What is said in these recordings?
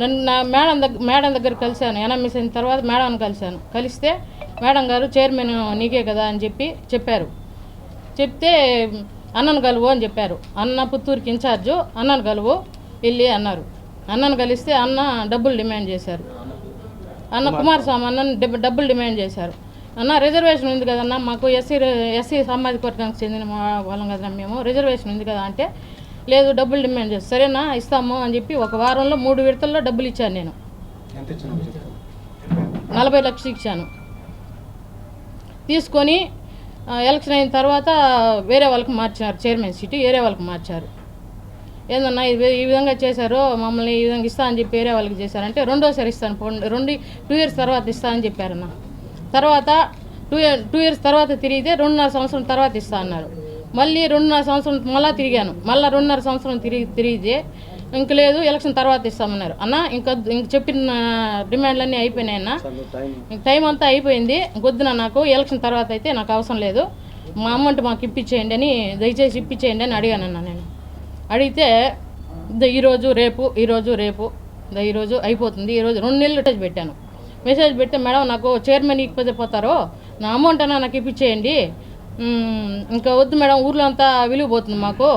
నన్ను నా మేడం దగ్గర మేడం దగ్గర కలిశాను. ఎన్ఎంఎస్ అయిన తర్వాత మేడం కలిశాను. కలిస్తే మేడం గారు చైర్మన్ నీకే కదా అని చెప్పి చెప్పారు. చెప్తే అన్నను కలువు అని చెప్పారు. అన్న పుత్తూరుకి ఇన్ఛార్జు అన్నను కలువు వెళ్ళి అన్నారు. అన్నను కలిస్తే అన్న డబ్బులు డిమాండ్ చేశారు. అన్న కుమారస్వామి అన్న డబ్బు- డబ్బులు డిమాండ్ చేశారు. అన్న రిజర్వేషన్ ఉంది కదన్నా మాకు ఎస్సీ ఎస్సీ సామాజిక వర్గానికి చెందిన మా వాళ్ళం కదా మేము రిజర్వేషన్ ఉంది కదా అంటే లేదు డబ్బులు డిమాండ్ చేస్తారు సరేనా ఇస్తాము అని చెప్పి ఒక వారంలో మూడు విడతల్లో డబ్బులు ఇచ్చాను నేను. నలభై లక్షలు ఇచ్చాను. తీసుకొని ఎలక్షన్ అయిన తర్వాత వేరే వాళ్ళకి మార్చారు చైర్మన్ సీటు వేరే వాళ్ళకి మార్చారు. ఏందన్నా ఇది ఈ విధంగా చేశారు మమ్మల్ని ఈ విధంగా ఇస్తా అని చెప్పి వేరే వాళ్ళకి చేశారంటే రెండోసారి ఇస్తాను రెండు టూ ఇయర్స్ తర్వాత ఇస్తా అని చెప్పారన్న. తర్వాత టూ ఇయర్ టూ ఇయర్స్ తర్వాత తిరిగితే రెండున్నర సంవత్సరం తర్వాత ఇస్తా అన్నారు. మళ్ళీ రెండున్నర సంవత్సరం మళ్ళీ తిరిగాను. మళ్ళీ రెండున్నర సంవత్సరం తిరిగి తిరిగితే ఇంక లేదు ఎలక్షన్ తర్వాత ఇస్తామన్నారు. అన్న ఇంకా ఇంక చెప్పిన డిమాండ్లన్నీ అయిపోయినాయన్న ఇంక టైం అంతా అయిపోయింది. వద్దున నాకు ఎలక్షన్ తర్వాత అయితే నాకు అవసరం లేదు. మా అమౌంట్ మాకు ఇప్పించేయండి అని దయచేసి ఇప్పించేయండి అని అడిగానన్న నేను. అడిగితే ఈరోజు రేపు ఈరోజు రేపు ఈరోజు అయిపోతుంది. ఈరోజు రెండు నెలలు మెసేజ్ పెట్టాను. మెసేజ్ పెడితే మేడం నాకు చైర్మన్ ఇకపోతే పోతారు నా అమౌంట్ అన్నా నాకు ఇప్పించేయండి ఇంకా వద్దు మేడం ఊర్లో అంతా విలువ పోతుంది మాకు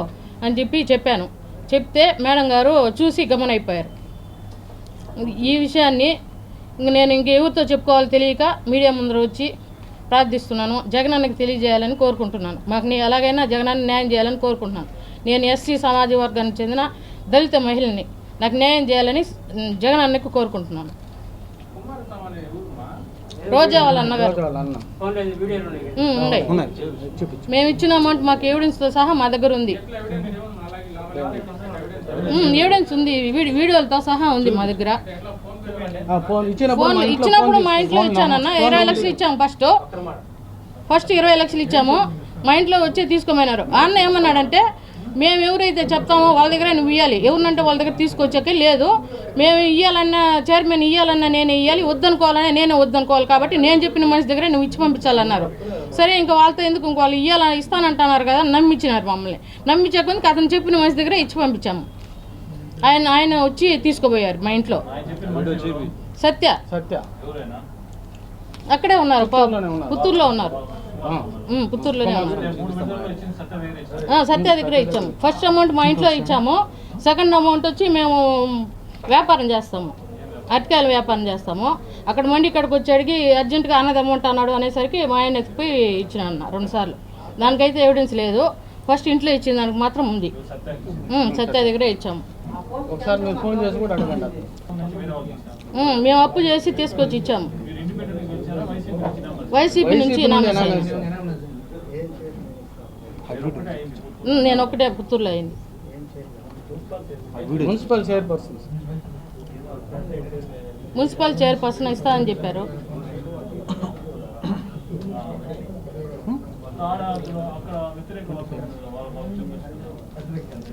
అని చెప్పి చెప్పాను. చెప్తే మేడం గారు చూసి గమనైపోయారు. ఈ విషయాన్ని ఇంక నేను ఇంక ఎవరితో చెప్పుకోవాలో తెలియక మీడియా ముందర వచ్చి ప్రార్థిస్తున్నాను. జగనన్నకి తెలియజేయాలని కోరుకుంటున్నాను. మాకు నీ ఎలాగైనా జగనాన్ని న్యాయం చేయాలని కోరుకుంటున్నాను. నేను ఎస్సీ సమాజ వర్గానికి చెందిన దళిత మహిళని నాకు న్యాయం చేయాలని జగనన్నకు కోరుకుంటున్నాను. రోజా వాళ్ళ అన్నగారు ఉన్నాయి. మేము ఇచ్చిన అమౌంట్ మాకు ఎవిడెన్స్తో సహా మా దగ్గర ఉంది. ఎవిడెన్స్ ఉంది. వీడి వీడియోలతో సహా ఉంది మా దగ్గర. ఫోన్ ఇచ్చినప్పుడు ఫోన్ మా ఇంట్లో ఇచ్చానన్న ఇరవై లక్షలు ఇచ్చాము ఫస్ట్ ఫస్ట్ ఇరవై లక్షలు ఇచ్చాము. మా ఇంట్లో వచ్చి తీసుకోమన్నారు. అన్న ఏమన్నాడంటే మేము ఎవరైతే చెప్తామో వాళ్ళ దగ్గర నువ్వు ఇవ్వాలి ఎవరినంటే వాళ్ళ దగ్గర తీసుకొచ్చాక లేదు. మేము ఇవ్వాలన్నా చైర్మన్ ఇవ్వాలన్నా నేనే ఇవ్వాలి వద్దనుకోవాలన్నా నేనే వద్దనుకోవాలి కాబట్టి నేను చెప్పిన మనిషి దగ్గర నువ్వు ఇచ్చి పంపించాలన్నారు. సరే ఇంకా వాళ్ళతో ఎందుకు ఇంకో వాళ్ళు ఇవ్వాలని ఇస్తానంటున్నారు కదా నమ్మించినారు మమ్మల్ని. నమ్మించకుండా అతను చెప్పిన మనిషి దగ్గర ఇచ్చి పంపించాము. ఆయన ఆయన వచ్చి తీసుకుపోయారు మా ఇంట్లో. సత్య. సత్య. అక్కడే ఉన్నారు. పుత్తూరులో ఉన్నారు. పుత్తూరులోనే సత్య దగ్గరే ఇచ్చాము. ఫస్ట్ అమౌంట్ మా ఇంట్లో ఇచ్చాము. సెకండ్ అమౌంట్ వచ్చి మేము వ్యాపారం చేస్తాము. అరటికాయల వ్యాపారం చేస్తాము. అక్కడ మండి ఇక్కడికి వచ్చి అడిగి అర్జెంటుగా అన్నది అమౌంట్ అన్నాడు అనేసరికి మా ఆయన ఎత్తిపోయి ఇచ్చిన అన్న రెండు సార్లు. దానికైతే ఎవిడెన్స్ లేదు. ఫస్ట్ ఇంట్లో ఇచ్చిన దానికి మాత్రం ఉంది. సత్య దగ్గరే ఇచ్చాము. ఒకసారి మీరు ఫోన్ చేసి కూడా అడగండి. అతను. ఉమ్, మేము అప్పు చేసి తీసుకొచ్చి ఇచ్చాము. వైసీపీ నుంచి నేను ఒకటే పుత్తూరులో అయింది. Municipal chairperson. మున్సిపల్ చైర్పర్సన్ ఇస్తా అని చెప్పారు.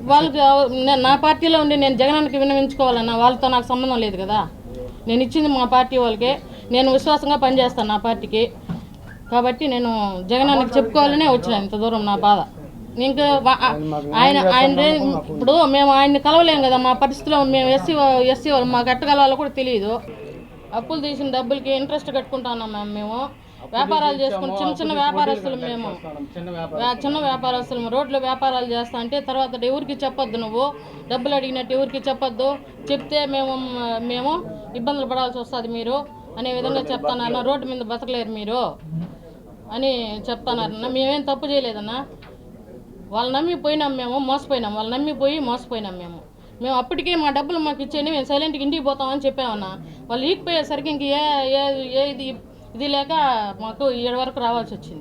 వాళ్ళకి నే- నా పార్టీలో ఉండి నేను జగనానికి విన్నవించుకోవాలన్నా వాళ్ళతో నాకు సంబంధం లేదు కదా. నేను ఇచ్చింది మా పార్టీ వాళ్ళకే. నేను విశ్వాసంగా పనిచేస్తాను నా పార్టీకి. కాబట్టి నేను జగనానికి చెప్పుకోవాలనే వచ్చిన ఇంత దూరం నా బాధ. ఇంకా ఆయన ఆయన రే- ఇప్పుడు మేము ఆయన్ని కలవలేము కదా మా పరిస్థితిలో మేము ఎస్సీ ఎస్సీ వాళ్ళు మాకు ఎట్టగలవాలో కూడా తెలియదు అప్పులు తీసిన డబ్బులకి ఇంట్రెస్ట్ కట్టుకుంటున్నాం మ్యామ్ మేము. వ్యాపారాలు చేసుకుని చిన్న చిన్న వ్యాపారస్తులు మేము. చిన్న చిన్న వ్యాపారస్తులు రోడ్లో వ్యాపారాలు చేస్తా అంటే తర్వాత ఎవరికి చెప్పొద్దు నువ్వు? డబ్బులు అడిగినట్టు ఎవరికి చెప్పొద్దు? చెప్తే మేము మేము ఇబ్బందులు పడాల్సి వస్తుంది మీరు. అనే విధంగా చెప్తానన్న రోడ్డు మీద బతకలేరు మీరు అని చెప్తానన్న మేమేం తప్పు చేయలేదన్నా. వాళ్ళు నమ్మి పోయినాం మేము మోసపోయినాం. వాళ్ళు నమ్మి పోయి మోసపోయినాం మేము. మేము అప్పటికే మా డబ్బులు మాకు ఇచ్చేయండి మేము సైలెంట్గా ఇంటికి పోతామని చెప్పామన్నా. వాళ్ళు ఈగిపోయేసరికి ఇంక ఏ ఏ ఏ ఇది ఇది లేక మాకు ఏడు వరకు రావాల్సి వచ్చింది.